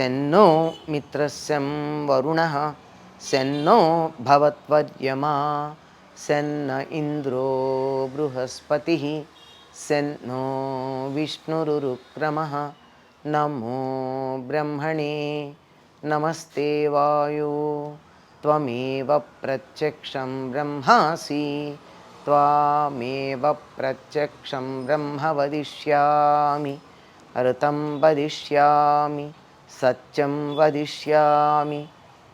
श मित्रस्यं वरुणः श भवत्वर्यमा भवत्वद्यमा इन्द्रो बृहस्पतिः शन् नो विष्णुरुक्रमः नमो ब्रह्मणे नमस्ते वायु त्वमेव प्रत्यक्षं ब्रह्मासि त्वामेव प्रत्यक्षं ब्रह्म वदिष्यामि ऋतं वदिष्यामि। సత్యం వదిష్యామి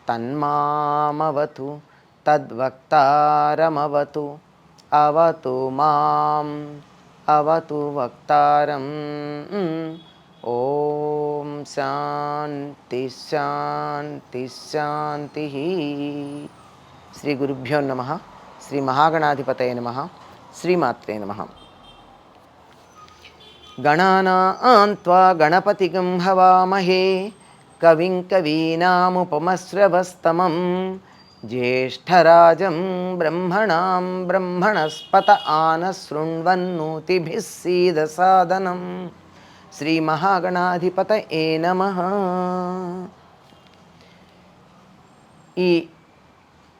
తన్మామవతు తద్వక్తారమవతు అవతు మాం అవతు వక్తారం. ఓం శాంతి శాంతి శాంతి. శ్రీ గురుభ్యో నమ శ్రీ మహాగణాధిపతయ నమ శ్రీమాత్రే నమ. గణానాన్త్వా గణపతిగం హవామహే కవిం కవీనాముపమశ్రవస్తమం. జ్యేష్ఠరాజం బ్రహ్మణాం బ్రహ్మణస్పత ఆన శృణ్వన్నోతిభిः సీదసాదనం. శ్రీమహాగణాధిపత ఏ నమ. ఈ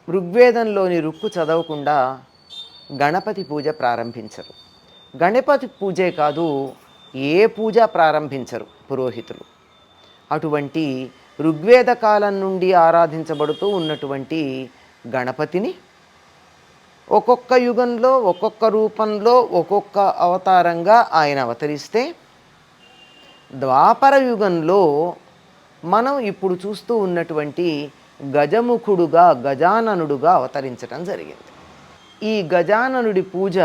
ఋగ్వేదంలోని రుక్కు చదవకుండా గణపతి పూజ ప్రారంభించరు. గణపతి పూజే కాదు ఏ పూజ ప్రారంభించరు పురోహితులు. అటువంటి ఋగ్వేద కాలం నుండి ఆరాధించబడుతూ ఉన్నటువంటి గణపతిని ఒక్కొక్క యుగంలో ఒక్కొక్క రూపంలో ఒక్కొక్క అవతారంగా ఆయన అవతరిస్తే ద్వాపర యుగంలో మనం ఇప్పుడు చూస్తూ ఉన్నటువంటి గజముఖుడుగా గజాననుడుగా అవతరించటం జరిగింది. ఈ గజాననుడి పూజ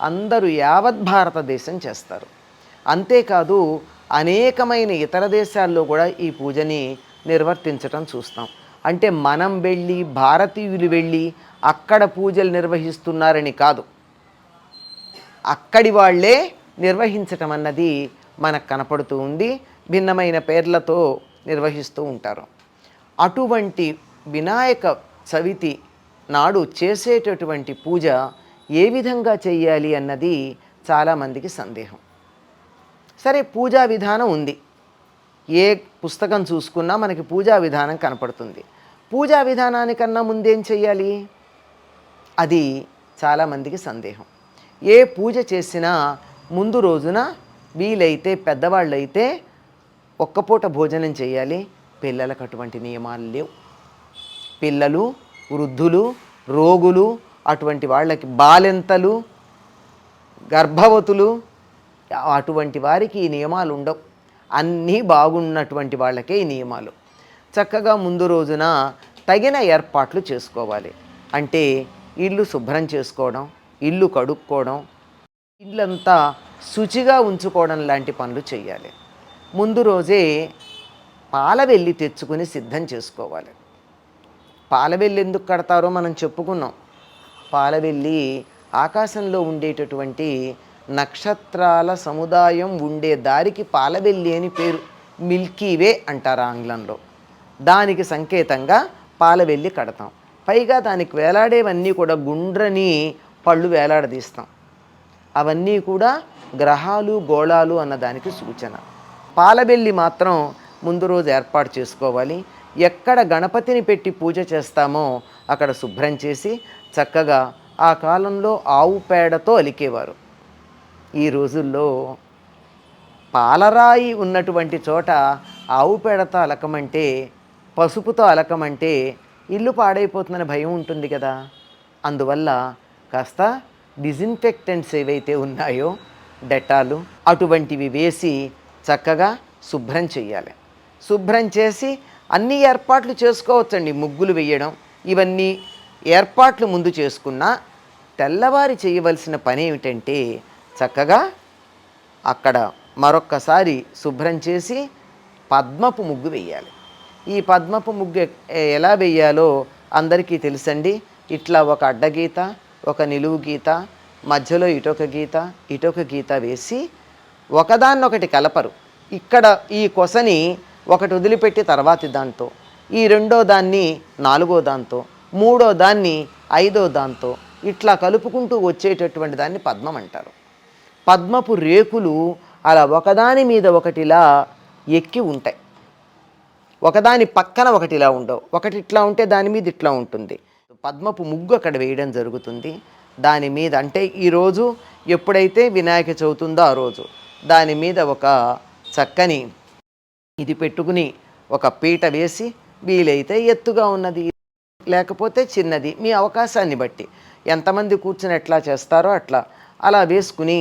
అందరూ యావత్ భారతదేశం చేస్తారు. అంతేకాదు అనేకమైన ఇతర దేశాల్లో కూడా ఈ పూజని నిర్వర్తించటం చూస్తాం. అంటే మనం వెళ్ళి భారతీయులు వెళ్ళి అక్కడ పూజలు నిర్వహిస్తున్నారని కాదు. అక్కడి వాళ్ళే నిర్వహించటం అన్నది మనకు కనపడుతూ ఉంది. భిన్నమైన పేర్లతో నిర్వహిస్తూ ఉంటారు. అటువంటి వినాయక చవితి నాడు చేసేటటువంటి పూజ ఏ విధంగా చేయాలి అన్నది చాలామందికి సందేహం. సరే పూజా విధానం ఉంది. ఏ పుస్తకం చూసుకున్నా మనకి పూజా విధానం కనపడుతుంది. పూజా విధానానికన్నా ముందేం చేయాలి అది చాలామందికి సందేహం. ఏ పూజ చేసినా ముందు రోజున వీలైతే పెద్దవాళ్ళైతే ఒక్కపూట భోజనం చేయాలి పిల్లలకు అటువంటి నియమాలు లేవు. పిల్లలు వృద్ధులు రోగులు అటువంటి వాళ్ళకి బాలెంతలు గర్భవతులు అటువంటి వారికి ఈ నియమాలు ఉండవు. అన్నీ బాగున్నటువంటి వాళ్ళకే ఈ నియమాలు. చక్కగా ముందు రోజున తగిన ఏర్పాట్లు చేసుకోవాలి. అంటే ఇల్లు శుభ్రం చేసుకోవడం ఇల్లు కడుక్కోవడం ఇల్లంతా శుచిగా ఉంచుకోవడం లాంటి పనులు చేయాలి. ముందు రోజే పాలవెల్లి తెచ్చుకుని సిద్ధం చేసుకోవాలి. పాలవెల్లి ఎందుకు కడతారో మనం చెప్పుకున్నాం. పాలవెల్లి ఆకాశంలో ఉండేటటువంటి నక్షత్రాల సముదాయం ఉండే దారికి పాలవెల్లి అని పేరు. మిల్కీవే అంటారు ఆంగ్లంలో. దానికి సంకేతంగా పాలవెల్లి కడతాం. పైగా దానికి వేలాడేవన్నీ కూడా గుండ్రని పళ్ళు వేలాడదీస్తాం. అవన్నీ కూడా గ్రహాలు గోళాలు అన్నదానికి సూచన. పాలబెల్లి మాత్రం ముందు రోజు ఏర్పాటు చేసుకోవాలి. ఎక్కడ గణపతిని పెట్టి పూజ చేస్తామో అక్కడ శుభ్రం చేసి చక్కగా ఆ కాలంలో ఆవు పేడతో అలికేవారు. ఈ రోజుల్లో పాలరాయి ఉన్నటువంటి చోట ఆవు పేడతో అలకమంటే పసుపుతో అలకమంటే ఇల్లు పాడైపోతుందని భయం ఉంటుంది కదా. అందువల్ల కాస్త డిజిన్ఫెక్టెంట్స్ ఏవైతే ఉన్నాయో డెటాలు అటువంటివి వేసి చక్కగా శుభ్రం చేయాలి శుభ్రం చేసి అన్ని ఏర్పాట్లు చేసుకోవచ్చండి. ముగ్గులు వేయడం ఇవన్నీ ఏర్పాట్లు ముందు చేసుకున్నా తెల్లవారి చేయవలసిన పని ఏమిటంటే చక్కగా అక్కడ మరొక్కసారి శుభ్రం చేసి పద్మపు ముగ్గు వేయాలి ఈ పద్మపు ముగ్గు ఎలా వేయాలో అందరికీ తెలుసండి. ఇట్లా ఒక అడ్డగీత ఒక నిలువు గీత మధ్యలో ఇటొక గీత ఇటొక గీత వేసి ఒకదాన్నొకటి కలపరు. ఇక్కడ ఈ కొసని ఒకటి వదిలిపెట్టి తర్వాతి దాంతో ఈ రెండో దాన్ని నాలుగో దాంతో మూడో దాన్ని ఐదో దాంతో ఇట్లా కలుపుకుంటూ వచ్చేటటువంటి దాన్ని పద్మం అంటారు. పద్మపు రేకులు అలా ఒకదాని మీద ఒకటిలా ఎక్కి ఉంటాయి. ఒకదాని పక్కన ఒకటిలా ఉండవు. ఒకటి ఇట్లా ఉంటే దాని మీద ఇట్లా ఉంటుంది. పద్మపు ముగ్గు అక్కడ వేయడం జరుగుతుంది. దాని మీద అంటే ఈరోజు ఎప్పుడైతే వినాయక చవితి ఉందో ఆ రోజు దాని మీద ఒక చక్కని ఇది పెట్టుకుని ఒక పీట వేసి వీలైతే ఎత్తుగా ఉన్నది. లేకపోతే చిన్నది. మీ అవకాశాన్ని బట్టి. ఎంతమంది కూర్చుని ఎట్లా చేస్తారో అట్లా. అలా వేసుకుని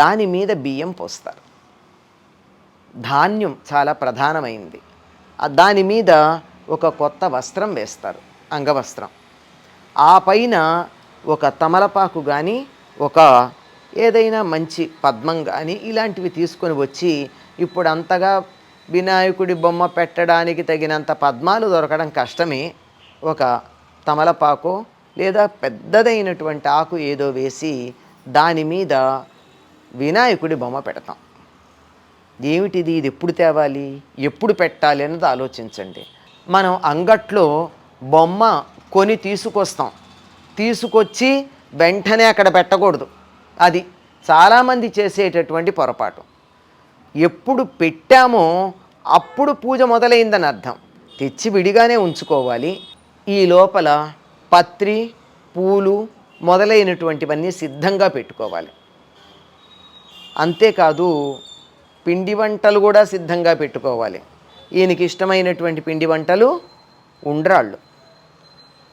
దాని మీద బియ్యం పోస్తారు. ధాన్యం చాలా ప్రధానమైంది. దాని మీద ఒక కొత్త వస్త్రం వేస్తారు అంగవస్త్రం. ఆ పైన ఒక తమలపాకు కానీ ఒక ఏదైనా మంచి పద్మం కానీ ఇలాంటివి తీసుకొని వచ్చి ఇప్పుడు అంతగా వినాయకుడి బొమ్మ పెట్టడానికి తగినంత పద్మాలు దొరకడం కష్టమే. ఒక తమలపాకు లేదా పెద్దదైనటువంటి ఆకు ఏదో వేసి దాని మీద వినాయకుడి బొమ్మ పెడతాం. ఏమిటిది? ఇది ఎప్పుడు తేవాలి? ఎప్పుడు పెట్టాలి అన్నది ఆలోచించండి. మనం అంగట్లో బొమ్మ కొని తీసుకొస్తాం. తీసుకొచ్చి వెంటనే అక్కడ పెట్టకూడదు. అది చాలామంది చేసేటటువంటి పొరపాటు. ఎప్పుడు పెట్టామో అప్పుడు పూజ మొదలైందని అర్థం. తెచ్చి విడిగానే ఉంచుకోవాలి. ఈ లోపల పత్రి పూలు మొదలైనటువంటివన్నీ సిద్ధంగా పెట్టుకోవాలి. అంతేకాదు పిండి వంటలు కూడా సిద్ధంగా పెట్టుకోవాలి. ఈయనకి ఇష్టమైనటువంటి పిండి వంటలు ఉండ్రాళ్ళు.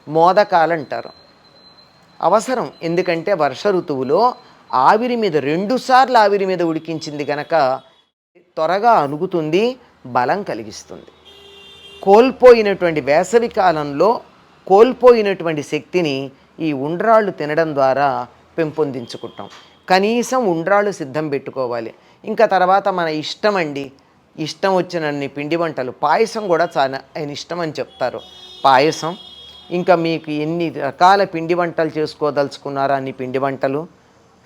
మోదకాలు అంటారు. అవసరం. ఎందుకంటే వర్ష ఋతువులో ఆవిరి మీద రెండుసార్లు ఆవిరి మీద ఉడికించింది గనక త్వరగా అణుగుతుంది బలం కలిగిస్తుంది. కోల్పోయినటువంటి వేసవి కాలంలో కోల్పోయినటువంటి శక్తిని ఈ ఉండ్రాళ్ళు తినడం ద్వారా పెంపొందించుకుంటాం. కనీసం ఉండ్రాళ్ళు సిద్ధం పెట్టుకోవాలి. ఇంకా తర్వాత మన ఇష్టం అండి. ఇష్టం వచ్చినన్ని పిండి వంటలు. పాయసం కూడా చాలా ఆయన ఇష్టం అని చెప్తారు. పాయసం. ఇంకా మీకు ఎన్ని రకాల పిండి వంటలు చేసుకోదలుచుకున్నారా అన్ని పిండి వంటలు?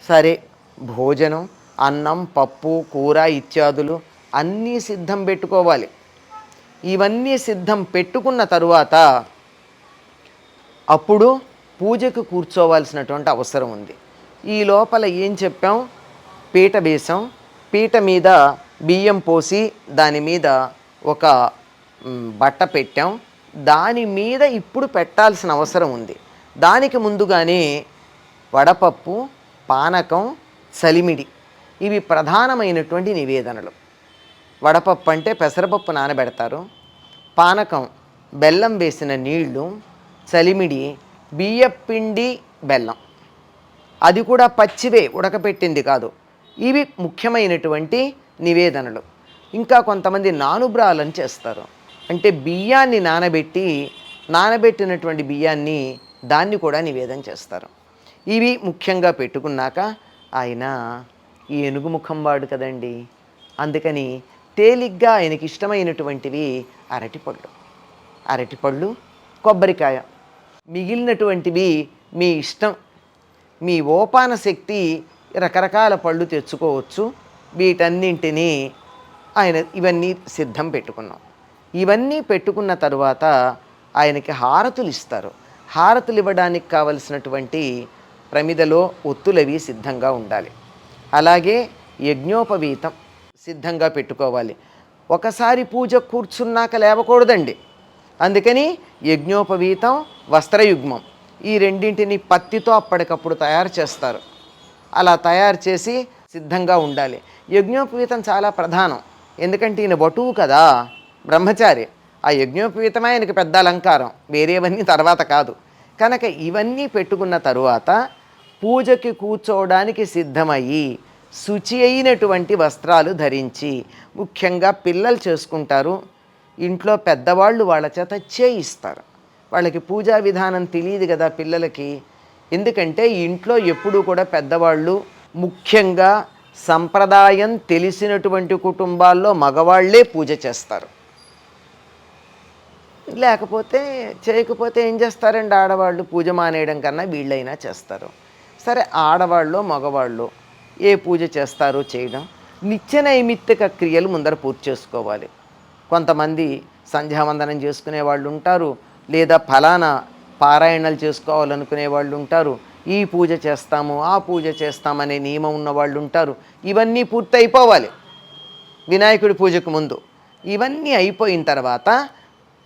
సరే భోజనం అన్నం పప్పు కూర ఇత్యాదులు అన్నీ సిద్ధం పెట్టుకోవాలి. ఇవన్నీ సిద్ధం పెట్టుకున్న తరువాత అప్పుడు పూజకు కూర్చోవాల్సినటువంటి అవసరం ఉంది. ఈ లోపల ఏం చెప్పాం? పీట వేసాం పీట మీద బియ్యం పోసి దాని మీద ఒక బట్ట పెట్టాం. దాని మీద ఇప్పుడు పెట్టాల్సిన అవసరం ఉంది. దానికి ముందుగానే వడపప్పు పానకం సలిమిడి ఇవి ప్రధానమైనటువంటి నివేదనలు. వడపప్పు అంటే పెసరపప్పు నానబెడతారు. పానకం బెల్లం వేసిన నీళ్ళు చలిమిడి బియ్యపిండి బెల్లం. అది కూడా పచ్చివే ఉడకపెట్టింది కాదు. ఇవి ముఖ్యమైనటువంటి నివేదనలు. ఇంకా కొంతమంది నానుబ్రాలని చేస్తారు. అంటే బియ్యాన్ని నానబెట్టి నానబెట్టినటువంటి బియ్యాన్ని దాన్ని కూడా నివేదన చేస్తారు. ఇవి ముఖ్యంగా పెట్టుకున్నాక ఆయన ఈ ఏనుగు ముఖం వాడు కదండి. అందుకని తేలిగ్గా ఆయనకి ఇష్టమైనటువంటివి అరటిపళ్ళు. అరటిపళ్ళు కొబ్బరికాయ. మిగిలినటువంటివి మీ ఇష్టం. మీ ఓపాన శక్తి రకరకాల పళ్ళు తెచ్చుకోవచ్చు. వీటన్నింటినీ ఆయన ఇవన్నీ సిద్ధం పెట్టుకున్నాం. ఇవన్నీ పెట్టుకున్న తరువాత ఆయనకి హారతులు ఇస్తారు. హారతులు ఇవ్వడానికి కావలసినటువంటి ప్రమిదలో ఒత్తులవి సిద్ధంగా ఉండాలి. అలాగే యజ్ఞోపవీతం సిద్ధంగా పెట్టుకోవాలి. ఒకసారి పూజ కూర్చున్నాక లేవకూడదండి. అందుకని యజ్ఞోపవీతం వస్త్రయుగ్మం. ఈ రెండింటిని పత్తితో అప్పటికప్పుడు తయారు చేస్తారు. అలా తయారు చేసి సిద్ధంగా ఉండాలి. యజ్ఞోపవీతం చాలా ప్రధానం. ఎందుకంటే ఈయన బటువు కదా బ్రహ్మచారి. ఆ యజ్ఞోపవీతమే ఆయనకి పెద్ద అలంకారం. వేరేవన్నీ తర్వాత కాదు. కనుక ఇవన్నీ పెట్టుకున్న తరువాత పూజకి కూర్చోవడానికి సిద్ధమయ్యి శుచి అయినటువంటి వస్త్రాలు ధరించి ముఖ్యంగా పిల్లలు చేసుకుంటారు. ఇంట్లో పెద్దవాళ్ళు వాళ్ళ చేత చేయిస్తారు. వాళ్ళకి పూజా విధానం తెలియదు కదా పిల్లలకి. ఎందుకంటే ఇంట్లో ఎప్పుడూ కూడా పెద్దవాళ్ళు ముఖ్యంగా సంప్రదాయం తెలిసినటువంటి కుటుంబాల్లో మగవాళ్ళే పూజ చేస్తారు. లేకపోతే చేయకపోతే ఏం చేస్తారండి? ఆడవాళ్ళు పూజ మానేయడం కన్నా వీళ్ళైనా చేస్తారు. సరే ఆడవాళ్ళు మగవాళ్ళు ఏ పూజ చేస్తారో చేయడం. నిత్య నైమిత్తిక క్రియలు ముందర పూర్తి చేసుకోవాలి. కొంతమంది సంధ్యావందనం చేసుకునే వాళ్ళు ఉంటారు. లేదా ఫలానా పారాయణలు చేసుకోవాలనుకునే వాళ్ళు ఉంటారు. ఈ పూజ చేస్తాము ఆ పూజ చేస్తామనే నియమం ఉన్న వాళ్ళు ఉంటారు. ఇవన్నీ పూర్తి అయిపోవాలి వినాయకుడి పూజకు ముందు. ఇవన్నీ అయిపోయిన తర్వాత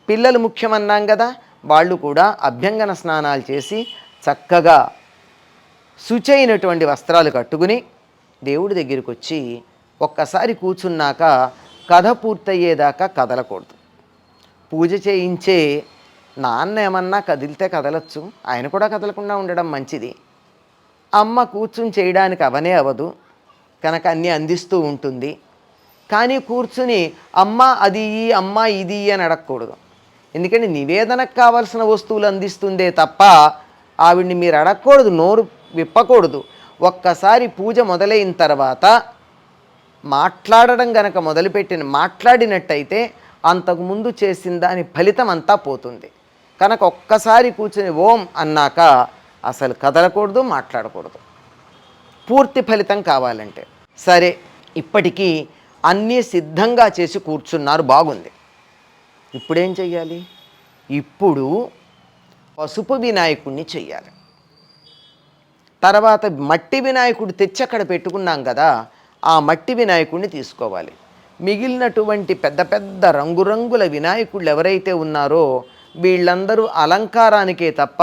పిల్లలు ముఖ్యమన్నాం కదా వాళ్ళు కూడా అభ్యంగన స్నానాలు చేసి చక్కగా శుచైనటువంటి వస్త్రాలు కట్టుకుని దేవుడి దగ్గరికి వచ్చి ఒక్కసారి కూర్చున్నాక కథ పూర్తయ్యేదాకా కదలకూడదు. పూజ చేయించే నాన్న ఏమన్నా కదిలితే కదలచ్చు. ఆయన కూడా కదలకుండా ఉండడం మంచిది. అమ్మ కూర్చుని చేయడానికి అవనే అవదు. కనుక అన్నీ అందిస్తూ ఉంటుంది. కానీ కూర్చుని అమ్మ అది ఈ అమ్మ ఇది అని అడగకూడదు. ఎందుకంటే నివేదనకు కావాల్సిన వస్తువులు అందిస్తుందే తప్ప ఆవిడ్ని మీరు అడగకూడదు నోరు విప్పకూడదు. ఒక్కసారి పూజ మొదలైన తర్వాత మాట్లాడడం గనక మొదలుపెట్టిన మాట్లాడినట్టయితే అంతకుముందు చేసిన దాని ఫలితం అంతా పోతుంది. కనుక ఒక్కసారి కూర్చుని ఓం అన్నాక అసలు కదలకూడదు మాట్లాడకూడదు. పూర్తి ఫలితం కావాలంటే. సరే ఇప్పటికీ అన్నీ సిద్ధంగా చేసి కూర్చున్నారు బాగుంది. ఇప్పుడేం చెయ్యాలి? ఇప్పుడు పసుపు వినాయకుడిని చెయ్యాలి. తర్వాత మట్టి వినాయకుడు తెచ్చి అక్కడ పెట్టుకున్నాం కదా ఆ మట్టి వినాయకుడిని తీసుకోవాలి. మిగిలినటువంటి పెద్ద పెద్ద రంగురంగుల వినాయకుళ్ళు ఎవరైతే ఉన్నారో వీళ్ళందరూ అలంకారానికే తప్ప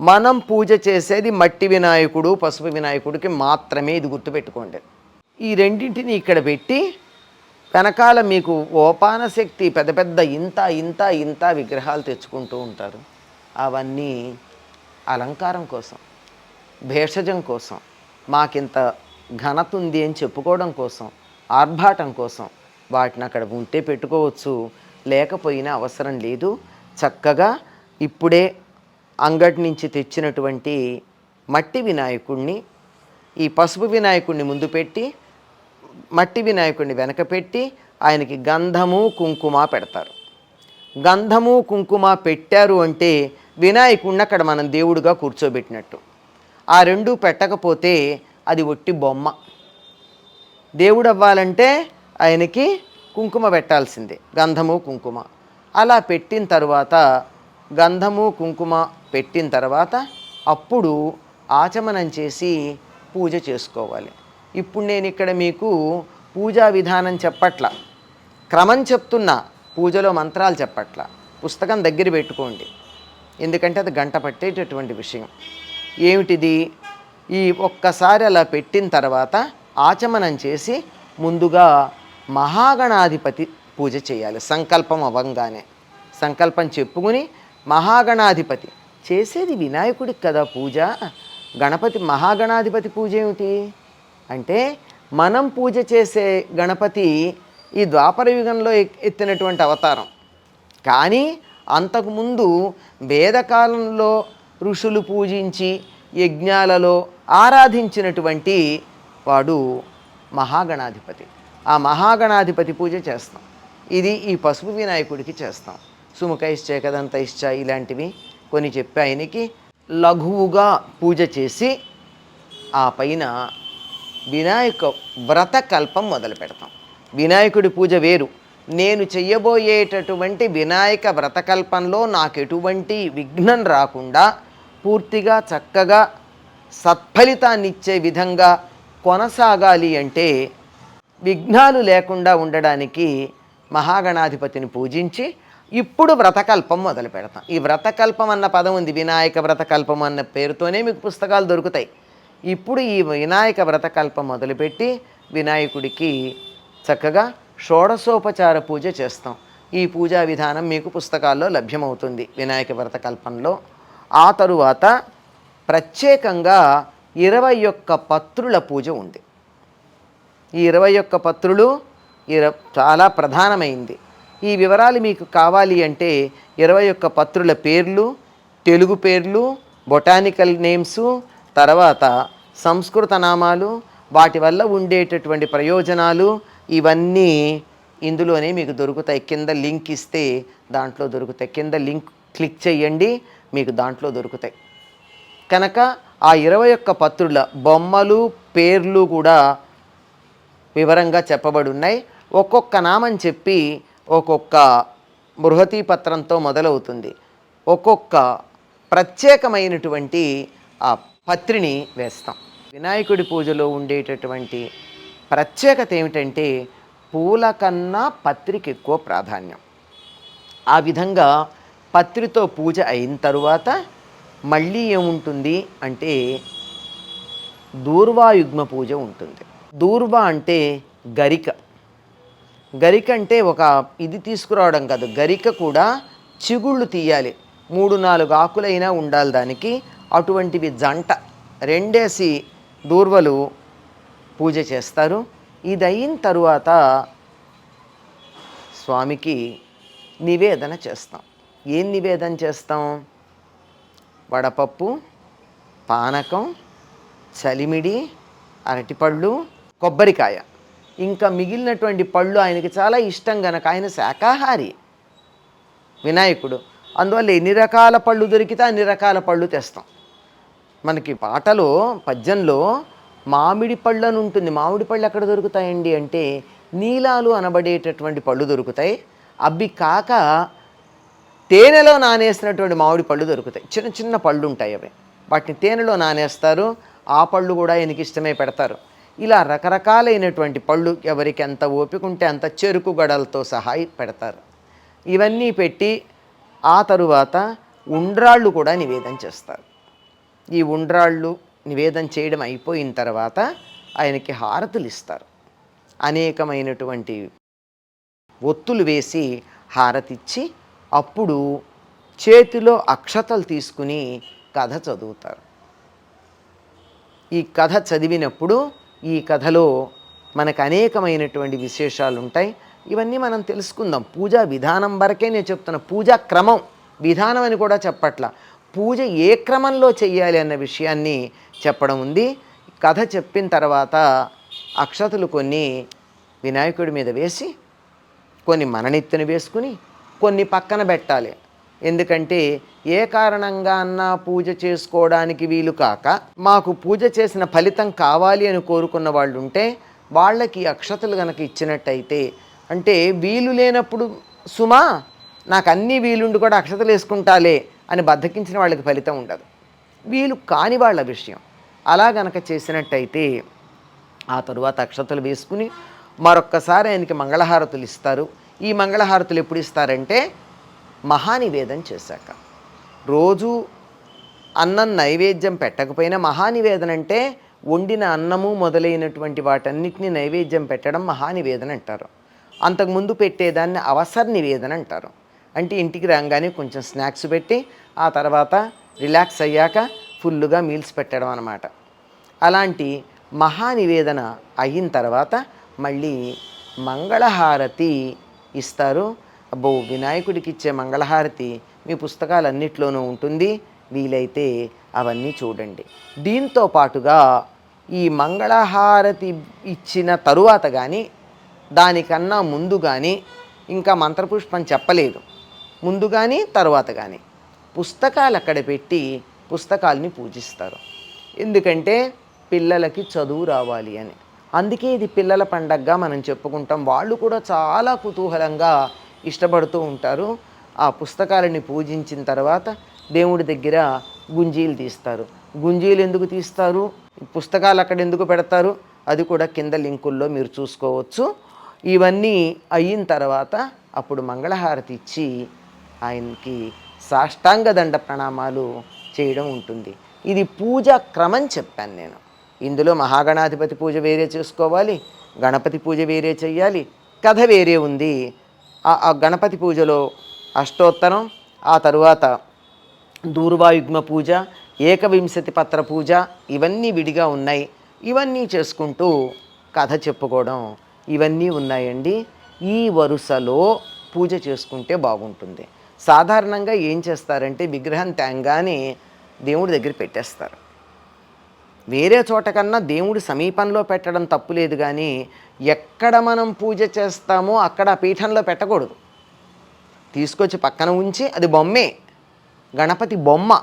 మనం పూజ చేసేది మట్టి వినాయకుడు పసుపు వినాయకుడికి మాత్రమే ఇది గుర్తుపెట్టుకోండి. ఈ రెండింటిని ఇక్కడ పెట్టి వెనకాల మీకు ఓపాన శక్తి పెద్ద పెద్ద ఇంత ఇంత ఇంత విగ్రహాలు తెచ్చుకుంటూ ఉంటారు. అవన్నీ అలంకారం కోసం భేషజం కోసం మాకింత ఘనత ఉంది అని చెప్పుకోవడం కోసం ఆర్భాటం కోసం వాటిని అక్కడ ఉంటే పెట్టుకోవచ్చు. లేకపోయినా అవసరం లేదు. చక్కగా ఇప్పుడే అంగడి నుంచి తెచ్చినటువంటి మట్టి వినాయకుడిని ఈ పసుపు వినాయకుడిని ముందు పెట్టి మట్టి వినాయకుడిని వెనక పెట్టి ఆయనకి గంధము కుంకుమ పెడతారు. గంధము కుంకుమ పెట్టారు అంటే వినాయకుడిని అక్కడ మనం దేవుడుగా కూర్చోబెట్టినట్టు. ఆ రెండు పెట్టకపోతే అది ఒట్టి బొమ్మ. దేవుడు అవ్వాలంటే ఆయనకి కుంకుమ పెట్టాల్సిందే గంధము కుంకుమ. అలా పెట్టిన తర్వాత గంధము కుంకుమ పెట్టిన తర్వాత అప్పుడు ఆచమనం చేసి పూజ చేసుకోవాలి. ఇప్పుడు నేను ఇక్కడ మీకు పూజా విధానం చెప్పట్ల. క్రమం చెప్తున్నా పూజలో మంత్రాలు చెప్పట్ల. పుస్తకం దగ్గర పెట్టుకోండి. ఎందుకంటే అది గంట పట్టేటటువంటి విషయం. ఏమిటిది? ఈ ఒక్కసారి అలా పెట్టిన తర్వాత ఆచమనం చేసి ముందుగా మహాగణాధిపతి పూజ చేయాలి. సంకల్పం అవ్వంగానే. సంకల్పం చెప్పుకుని మహాగణాధిపతి. చేసేది వినాయకుడికి కదా పూజ. గణపతి మహాగణాధిపతి పూజ ఏమిటి? అంటే మనం పూజ చేసే గణపతి ఈ ద్వాపర యుగంలో ఎత్తినటువంటి అవతారం. కానీ అంతకుముందు వేదకాలంలో ఋషులు పూజించి యజ్ఞాలలో ఆరాధించినటువంటి వాడు మహాగణాధిపతి. ఆ మహాగణాధిపతి పూజ చేస్తాం. ఇది ఈ పసుపు వినాయకుడికి చేస్తాం. సుముఖ ఇష్ట కదంత ఇలాంటివి కొన్ని చెప్పి ఆయనకి లఘువుగా పూజ చేసి ఆ పైన వినాయక వ్రత కల్పం మొదలు పెడతాం. వినాయకుడి పూజ వేరు. నేను చెయ్యబోయేటటువంటి వినాయక వ్రతకల్పంలో నాకు ఎటువంటి విఘ్నం రాకుండా పూర్తిగా చక్కగా సత్ఫలితాన్ని ఇచ్చే విధంగా కొనసాగాలి అంటే విఘ్నాలు లేకుండా ఉండడానికి మహాగణాధిపతిని పూజించి ఇప్పుడు వ్రతకల్పం మొదలు పెడతాం. ఈ వ్రతకల్పం అన్న పదం ఉంది వినాయక వ్రతకల్పం అన్న పేరుతోనే మీకు పుస్తకాలు దొరుకుతాయి. ఇప్పుడు ఈ వినాయక వ్రతకల్పం మొదలుపెట్టి వినాయకుడికి చక్కగా షోడశోపచార పూజ చేస్తాం. ఈ పూజా విధానం మీకు పుస్తకాల్లో లభ్యమవుతుంది. వినాయక వ్రతకల్పంలో ఆ తరువాత ప్రత్యేకంగా ఇరవై ఒక్క పత్రుల పూజ ఉంది. ఈ ఇరవై ఒక్క పత్రులు ఇర చాలా ప్రధానమైంది. ఈ వివరాలు మీకు కావాలి అంటే ఇరవై ఒక్క పత్రుల పేర్లు తెలుగు పేర్లు బొటానికల్ నేమ్స్ తర్వాత సంస్కృత నామాలు వాటి వల్ల ఉండేటటువంటి ప్రయోజనాలు ఇవన్నీ ఇందులోనే మీకు దొరుకుతాయి. కింద లింక్ ఇస్తే దాంట్లో దొరుకుతాయి. కింద లింక్ క్లిక్ చేయండి మీకు దాంట్లో దొరుకుతాయి. కనుక ఆ ఇరవై ఒక్క పత్రుల బొమ్మలు పేర్లు కూడా వివరంగా చెప్పబడి ఉన్నాయి. ఒక్కొక్క నామం చెప్పి ఒక్కొక్క బృహతీ పత్రంతో మొదలవుతుంది. ఒక్కొక్క ప్రత్యేకమైనటువంటి ఆ పత్రిని వేస్తాం. వినాయకుడి పూజలో ఉండేటటువంటి ప్రత్యేకత ఏమిటంటే పూల కన్నా పత్రికి ఎక్కువ ప్రాధాన్యం. ఆ విధంగా పత్రితో పూజ అయిన తరువాత మళ్ళీ ఏముంటుంది అంటే దూర్వాయుగ్మ పూజ ఉంటుంది. దూర్వ అంటే గరిక. గరిక అంటే ఒక ఇది తీసుకురావడం కాదు. గరిక కూడా చిగుళ్ళు తీయాలి. మూడు నాలుగు ఆకులైనా ఉండాలి దానికి. అటువంటివి జంట రెండేసి దూర్వలు పూజ చేస్తారు. ఇది అయిన తరువాత స్వామికి నివేదన చేస్తాం. ఏం నివేదన చేస్తాం? వడపప్పు పానకం చలిమిడి అరటిపళ్ళు కొబ్బరికాయ. ఇంకా మిగిలినటువంటి పళ్ళు ఆయనకి చాలా ఇష్టం గనక ఆయన శాకాహారి వినాయకుడు. అందువల్ల ఎన్ని రకాల పళ్ళు దొరికితే అన్ని రకాల పళ్ళు తెస్తాం. మనకి పాటలో పద్యంలో మామిడి పళ్ళు అని ఉంటుంది. మామిడి పళ్ళు ఎక్కడ దొరుకుతాయండి అంటే నీలాలు అనబడేటటువంటి పళ్ళు దొరుకుతాయి. అవి కాక తేనెలో నానేసినటువంటి మామిడి పళ్ళు దొరుకుతాయి. చిన్న చిన్న పళ్ళు ఉంటాయి అవి. వాటిని తేనెలో నానేస్తారు. ఆ పళ్ళు కూడా ఆయనకి ఇష్టమే పెడతారు. ఇలా రకరకాలైనటువంటి పళ్ళు ఎవరికి ఎంత ఓపిక ఉంటే అంత చెరుకు గడలతో సహా పెడతారు. ఇవన్నీ పెట్టి ఆ తరువాత ఉండ్రాళ్ళు కూడా నివేదన చేస్తారు. ఈ ఉండ్రాళ్ళు నివేదన చేయడం అయిపోయిన తర్వాత ఆయనకి హారతులు ఇస్తారు. అనేకమైనటువంటి ఒత్తులు వేసి హారతిచ్చి అప్పుడు చేతిలో అక్షతలు తీసుకుని కథ చదువుతారు. ఈ కథ చదివినప్పుడు ఈ కథలో మనకు అనేకమైనటువంటి విశేషాలు ఉంటాయి ఇవన్నీ మనం తెలుసుకుందాం. పూజా విధానం వరకే నేను చెప్తున్నా పూజా క్రమం విధానం అని కూడా చెప్పట్ల. పూజ ఏ క్రమంలో చెయ్యాలి అన్న విషయాన్ని చెప్పడం ఉంది. కథ చెప్పిన తర్వాత అక్షతలు కొన్ని వినాయకుడి మీద వేసి కొన్ని మననెత్తున వేసుకుని కొన్ని పక్కన పెట్టాలి. ఎందుకంటే ఏ కారణంగా అన్నా పూజ చేసుకోవడానికి వీలు కాక మాకు పూజ చేసిన ఫలితం కావాలి అని కోరుకున్న వాళ్ళు ఉంటే వాళ్ళకి అక్షతలు కనుక ఇచ్చినట్టయితే అంటే వీలు లేనప్పుడు సుమా నాకు అన్నీ వీలుండి కూడా అక్షతలు వేసుకుంటాలే అని బద్దకించిన వాళ్ళకి ఫలితం ఉండదు. వీలు కాని వాళ్ళ విషయం. అలా గనక చేసినట్టయితే ఆ తరువాత అక్షతలు వేసుకుని మరొక్కసారి ఆయనకి మంగళహారతులు ఇస్తారు. ఈ మంగళహారతులు ఎప్పుడు ఇస్తారంటే మహానివేదం చేశాక. రోజు అన్నం నైవేద్యం పెట్టకపోయినా మహానివేదన అంటే వండిన అన్నము మొదలైనటువంటి వాటన్నిటిని నైవేద్యం పెట్టడం మహానివేదన అంటారు. అంతకుముందు పెట్టేదాన్ని అవసర నివేదన అంటారు. అంటే ఇంటికి రాగానే కొంచెం స్నాక్స్ పెట్టి ఆ తర్వాత రిలాక్స్ అయ్యాక ఫుల్లుగా మీల్స్ పెట్టడం అన్నమాట. అలాంటి మహానివేదన అయిన తర్వాత మళ్ళీ మంగళహారతి ఇస్తారు. అబ్బో వినాయకుడికి ఇచ్చే మంగళహారతి మీ పుస్తకాలన్నిట్లోనూ ఉంటుంది. వీలైతే అవన్నీ చూడండి. దీంతో పాటుగా ఈ మంగళహారతి ఇచ్చిన తరువాత కానీ దానికన్నా ముందు కానీ ఇంకా మంత్రపుష్పం చెప్పలేదు. ముందు కానీ తర్వాత కానీ పుస్తకాలు అక్కడ పెట్టి పుస్తకాలని పూజిస్తారు. ఎందుకంటే పిల్లలకి చదువు రావాలి అని. అందుకే ఇది పిల్లల పండగగా మనం చెప్పుకుంటాం. వాళ్ళు కూడా చాలా కుతూహలంగా ఇష్టపడుతూ ఉంటారు. ఆ పుస్తకాలని పూజించిన తర్వాత దేవుడి దగ్గర గుంజీలు తీస్తారు. గుంజీలు ఎందుకు తీస్తారు? పుస్తకాలు అక్కడ ఎందుకు పెడతారు? అది కూడా కింద లింకుల్లో మీరు చూసుకోవచ్చు. ఇవన్నీ అయిన తర్వాత అప్పుడు మంగళహారతి ఇచ్చి ఆయనకి సాష్టాంగ దండ ప్రణామాలు చేయడం ఉంటుంది. ఇది పూజ క్రమం చెప్పాను నేను. ఇందులో మహాగణాధిపతి పూజ వేరే చేసుకోవాలి. గణపతి పూజ వేరే చేయాలి కథ వేరే ఉంది. ఆ ఆ గణపతి పూజలో అష్టోత్తరం ఆ తరువాత దూర్వాయుగ్మ పూజ ఏకవింశతి పత్ర పూజ ఇవన్నీ విడిగా ఉన్నాయి. ఇవన్నీ చేసుకుంటూ కథ చెప్పుకోవడం ఇవన్నీ ఉన్నాయండి. ఈ వరుసలో పూజ చేసుకుంటే బాగుంటుంది. సాధారణంగా ఏం చేస్తారంటే విగ్రహం తేంగానే దేవుడి దగ్గర పెట్టేస్తారు. వేరే చోట కన్నా దేవుడి సమీపంలో పెట్టడం తప్పులేదు కానీ ఎక్కడ మనం పూజ చేస్తామో అక్కడ పీఠంలో పెట్టకూడదు. తీసుకొచ్చి పక్కన ఉంచి అది బొమ్మే. గణపతి బొమ్మ.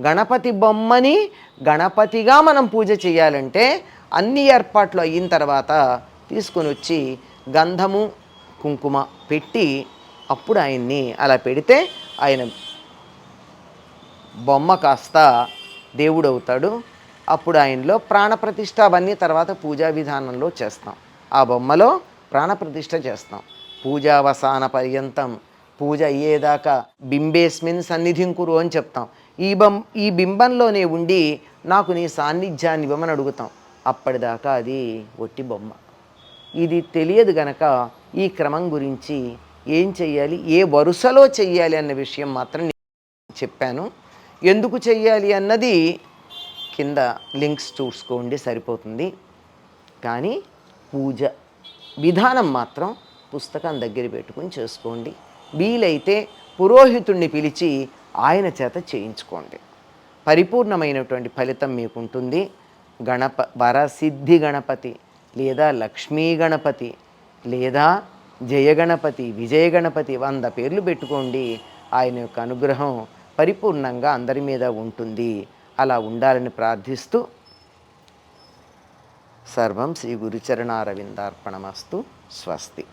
గణపతి బొమ్మని గణపతిగా మనం పూజ చేయాలంటే అన్ని ఏర్పాట్లు అయిన తర్వాత తీసుకొని వచ్చి గంధము కుంకుమ పెట్టి అప్పుడు ఆయన్ని అలా పెడితే ఆయన బొమ్మ కాస్త దేవుడు అవుతాడు. అప్పుడు ఆయనలో ప్రాణప్రతిష్ఠ అవన్నీ తర్వాత పూజా విధానంలో చేస్తాం. ఆ బొమ్మలో ప్రాణప్రతిష్ఠ చేస్తాం. పూజావసాన పర్యంతం పూజ అయ్యేదాకా బింబేస్మిన్ సన్నిధిం కురు అని చెప్తాం. ఈ బం ఈ బింబంలోనే ఉండి నాకు నీ సాన్నిధ్యాన్ని ఇవ్వమని అడుగుతాం. అప్పటిదాకా అది ఒట్టి బొమ్మ. ఇది తెలియదు గనక ఈ క్రమం గురించి ఏం చెయ్యాలి ఏ వరుసలో చెయ్యాలి అన్న విషయం మాత్రం నేను చెప్పాను. ఎందుకు చెయ్యాలి అన్నది కింద లింక్స్ చూసుకోండి సరిపోతుంది. కానీ పూజ విధానం మాత్రం పుస్తకం దగ్గర పెట్టుకుని చేసుకోండి. వీలైతే పురోహితుణ్ణి పిలిచి ఆయన చేత చేయించుకోండి. పరిపూర్ణమైనటువంటి ఫలితం మీకు ఉంటుంది గణప వరసిద్ధి గణపతి లేదా లక్ష్మీ గణపతి లేదా జయగణపతి విజయగణపతి విజయ గణపతి వంద పేర్లు పెట్టుకోండి. ఆయన యొక్క అనుగ్రహం పరిపూర్ణంగా అందరి మీద ఉంటుంది. అలా ఉండాలని ప్రార్థిస్తూ సర్వం శ్రీ గురుచరణారవిందార్పణమస్తు. స్వస్తి.